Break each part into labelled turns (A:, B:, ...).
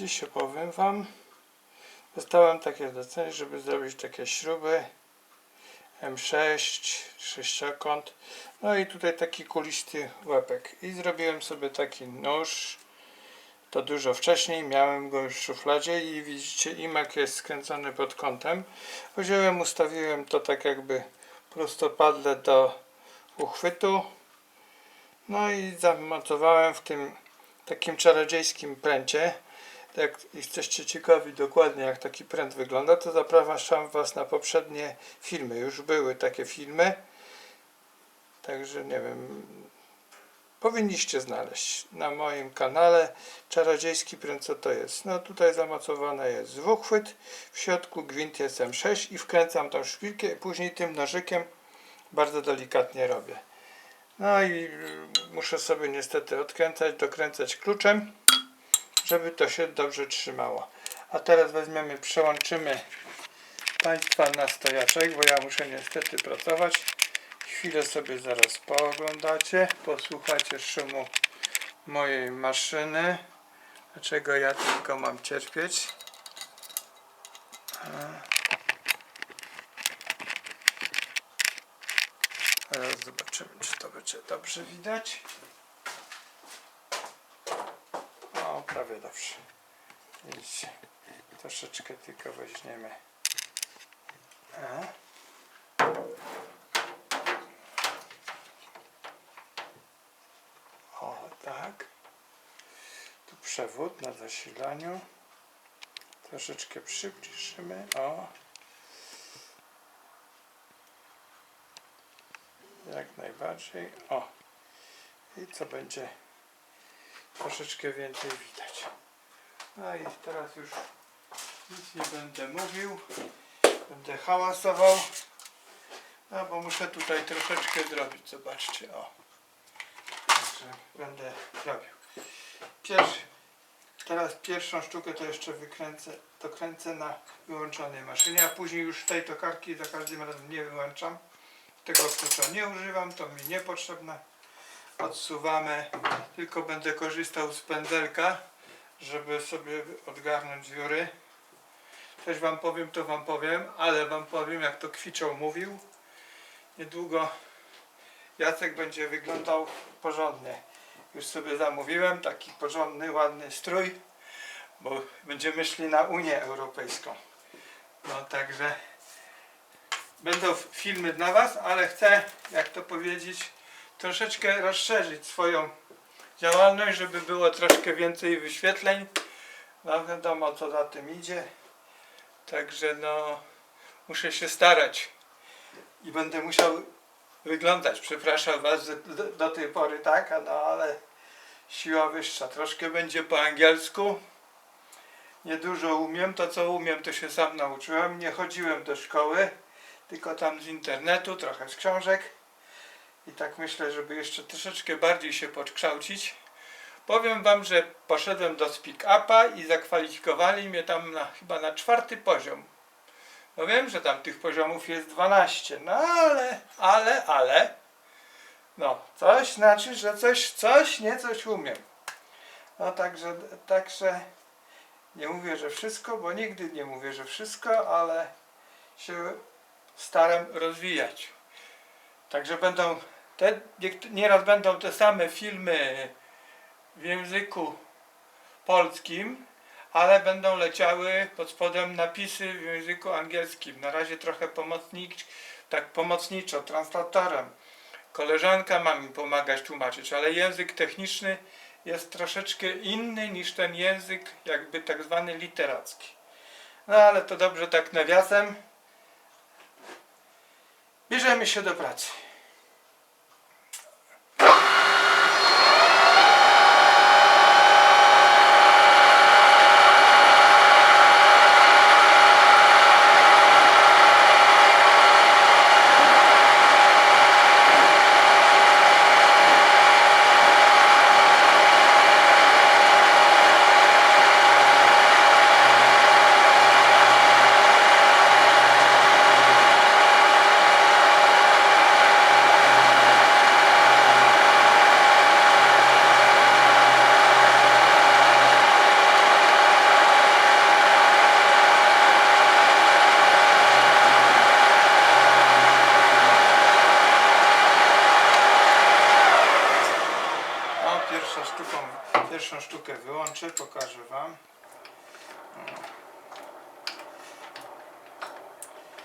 A: Dziś opowiem Wam. Dostałem takie zlecenie, żeby zrobić takie śruby M6, sześciokąt. No i tutaj taki kulisty łepek. I zrobiłem sobie taki nóż. To dużo wcześniej, miałem go już w szufladzie i widzicie imak jest skręcony pod kątem. Wziąłem, ustawiłem to tak jakby prostopadle do uchwytu. No i zamontowałem w tym takim czarodziejskim pręcie. Jak jesteście ciekawi dokładnie jak taki pręt wygląda, to zapraszam Was na poprzednie filmy. Już były takie filmy. Także nie wiem. Powinniście znaleźć na moim kanale czarodziejski pręt co to jest. No tutaj zamocowane jest dwuchwyt, w środku gwint jest M6 i wkręcam tą szpilkę i później tym nożykiem bardzo delikatnie robię. No i muszę sobie niestety odkręcać, dokręcać kluczem, żeby to się dobrze trzymało. A teraz weźmiemy, przełączymy Państwa na stojaczek, bo ja muszę niestety pracować. Chwilę sobie zaraz pooglądacie, posłuchacie szumu mojej maszyny. Dlaczego ja tylko mam cierpieć? Zobaczymy, czy to będzie dobrze widać. O, prawie dobrze. Widzicie, troszeczkę tylko weźmiemy. A. O, tak. Tu przewód na zasilaniu. Troszeczkę przybliżymy. O. Jak najbardziej. O. I co będzie troszeczkę więcej widać. No i teraz już nic nie będę mówił. Będę hałasował. No bo muszę tutaj troszeczkę zrobić. Zobaczcie. O. Także będę robił. Pierwszy, teraz pierwszą sztukę to jeszcze wykręcę, dokręcę na wyłączonej maszynie, a później już tej tokarki za każdym razem nie wyłączam. Tego klucza nie używam, to mi niepotrzebne. Odsuwamy, tylko będę korzystał z pędzelka, żeby sobie odgarnąć dziury. Coś wam powiem, to wam powiem, ale wam powiem jak to Kwiczą mówił. Niedługo Jacek będzie wyglądał porządnie. Już sobie zamówiłem taki porządny, ładny strój, bo będziemy szli na Unię Europejską. No także będą filmy dla Was, ale chcę, jak to powiedzieć, troszeczkę rozszerzyć swoją działalność, żeby było troszkę więcej wyświetleń. No wiadomo co za tym idzie. Także no muszę się starać i będę musiał wyglądać. Przepraszam Was do, do tej pory tak, no ale siła wyższa. Troszkę będzie po angielsku. Niedużo umiem, to co umiem to się sam nauczyłem. Nie chodziłem do szkoły, tylko tam z internetu, trochę z książek. I tak myślę, żeby jeszcze troszeczkę bardziej się podkształcić. Powiem Wam, że poszedłem do Speak Upa i zakwalifikowali mnie tam na, chyba na czwarty poziom. No wiem, że tam tych poziomów jest 12, no ale, ale, ale, no, coś znaczy, że coś, coś, nie coś umiem. No także, także, nie mówię, że wszystko, bo nigdy nie mówię, że wszystko, ale się staram rozwijać. Także będą, te, nieraz będą te same filmy w języku polskim, ale będą leciały pod spodem napisy w języku angielskim. Na razie trochę pomocnik, tak pomocniczo, translatorem. Koleżanka ma mi pomagać tłumaczyć, ale język techniczny jest troszeczkę inny niż ten język jakby tak zwany literacki. No ale to dobrze tak nawiasem. Bierzemy się do pracy.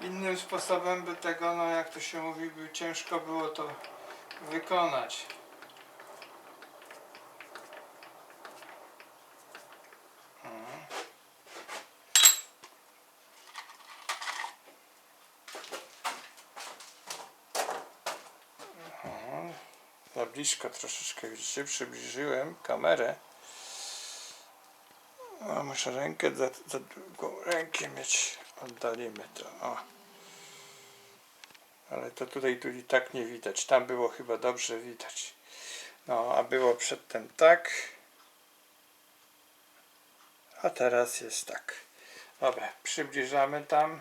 A: Innym sposobem by tego, no jak to się mówi, by ciężko było to wykonać. Mhm. Mhm. Za blisko troszeczkę widzicie, przybliżyłem kamerę. A muszę rękę za, za długą rękę mieć. Oddalimy to. O. Ale to tutaj tu i tak nie widać. Tam było chyba dobrze widać. No, a było przedtem tak. A teraz jest tak. Dobra, przybliżamy tam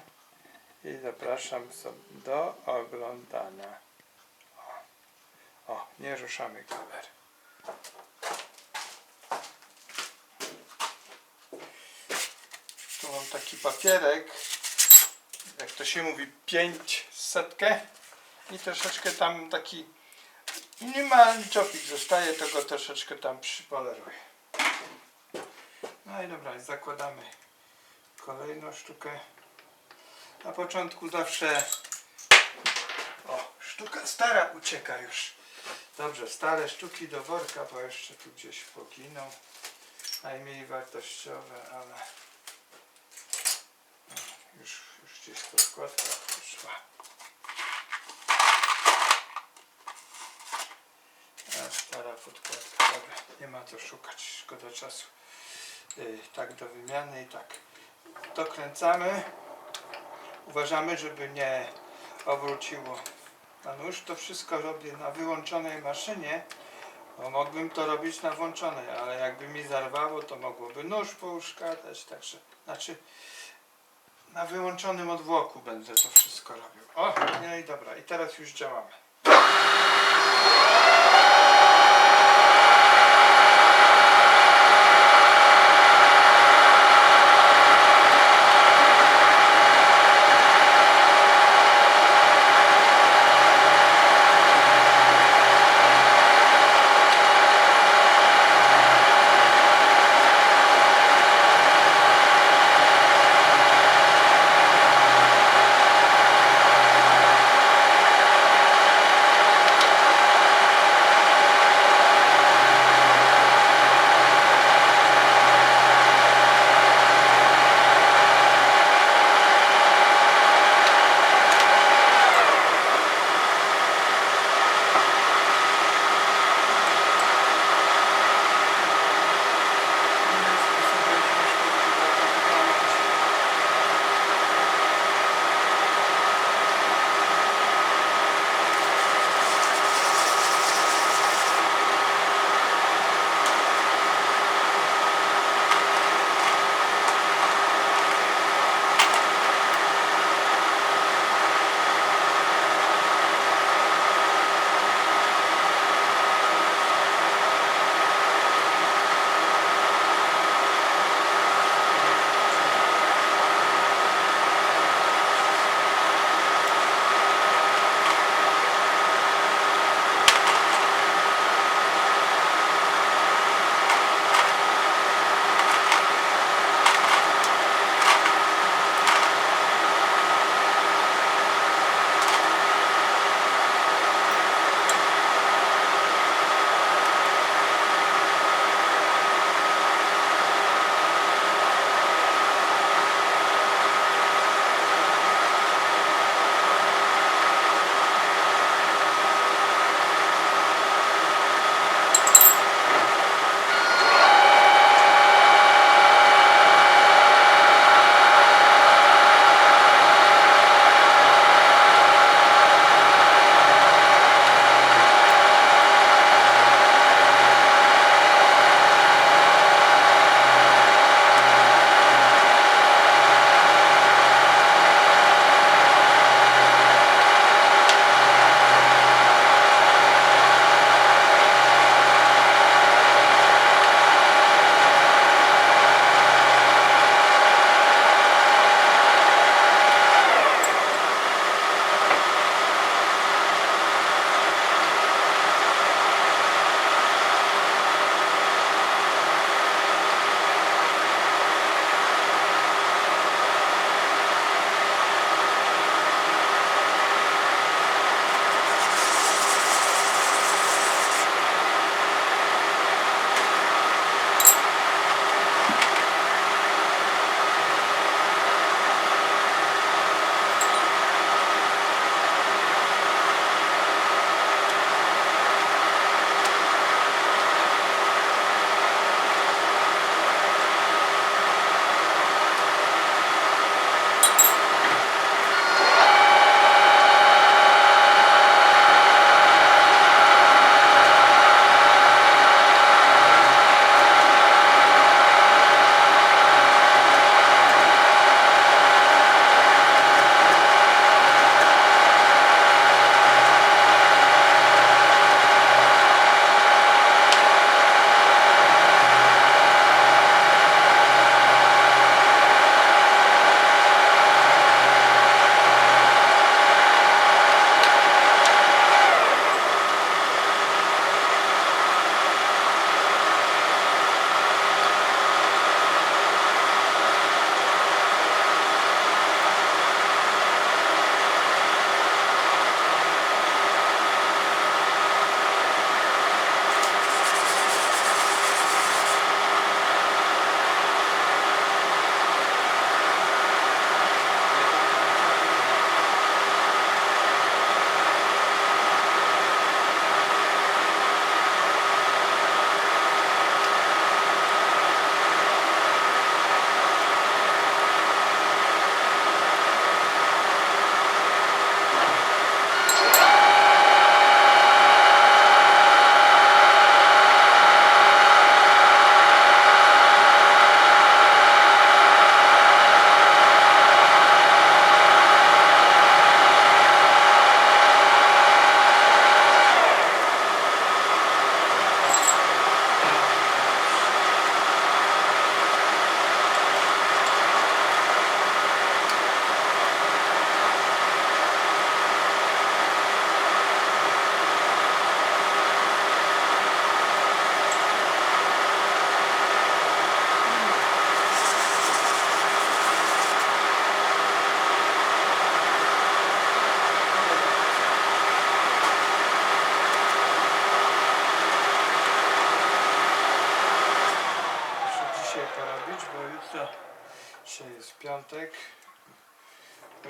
A: i zapraszam do oglądania. O, o nie ruszamy kamery. Tu mam taki papierek, jak to się mówi, 500 i troszeczkę tam taki minimalny czopik zostaje, to go troszeczkę tam przypoleruję. No i dobra, zakładamy kolejną sztukę. Na początku zawsze o, sztuka stara ucieka już. Dobrze, stare sztuki do worka, bo jeszcze tu gdzieś poginą. Najmniej wartościowe, ale już, już gdzieś podkładka poszła. A, stara podkładka, dobra, nie ma co szukać, szkoda czasu. Yy, tak do wymiany i tak dokręcamy. Uważamy, żeby nie obróciło na nóż. To wszystko robię na wyłączonej maszynie, bo mógłbym to robić na włączonej, ale jakby mi zarwało, to mogłoby nóż pouszkadzać, także, znaczy na wyłączonym odwłoku będę to wszystko robił. O, no i dobra, i teraz już działamy.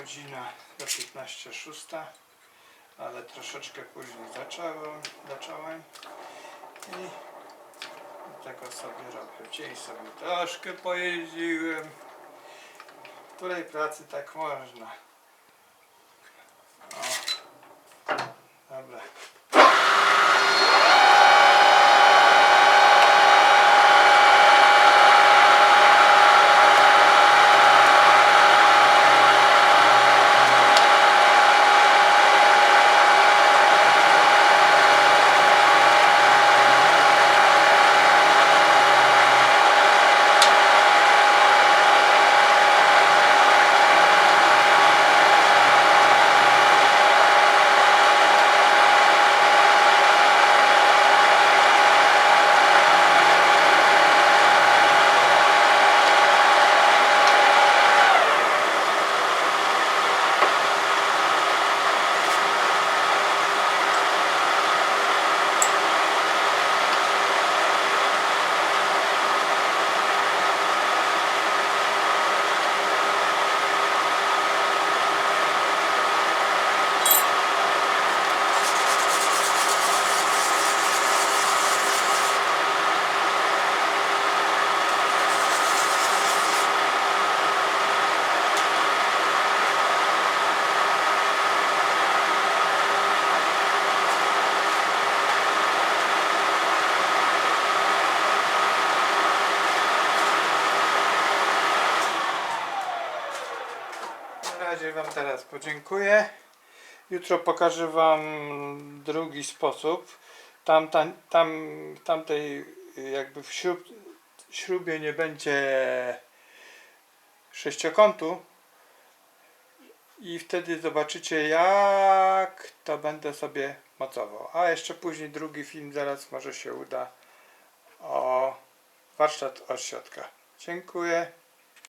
A: Godzina do 15.06, ale troszeczkę później zacząłem, zacząłem i tego sobie robię. Dzień sobie troszkę pojeździłem. W której pracy tak można? O. Dobra. Na razie Wam teraz podziękuję. Jutro pokażę Wam drugi sposób. Tam, tam, tam tamtej jakby w śrub, śrubie nie będzie sześciokątu i wtedy zobaczycie jak to będę sobie mocował. A jeszcze później drugi film zaraz może się uda o warsztat od środka. Dziękuję.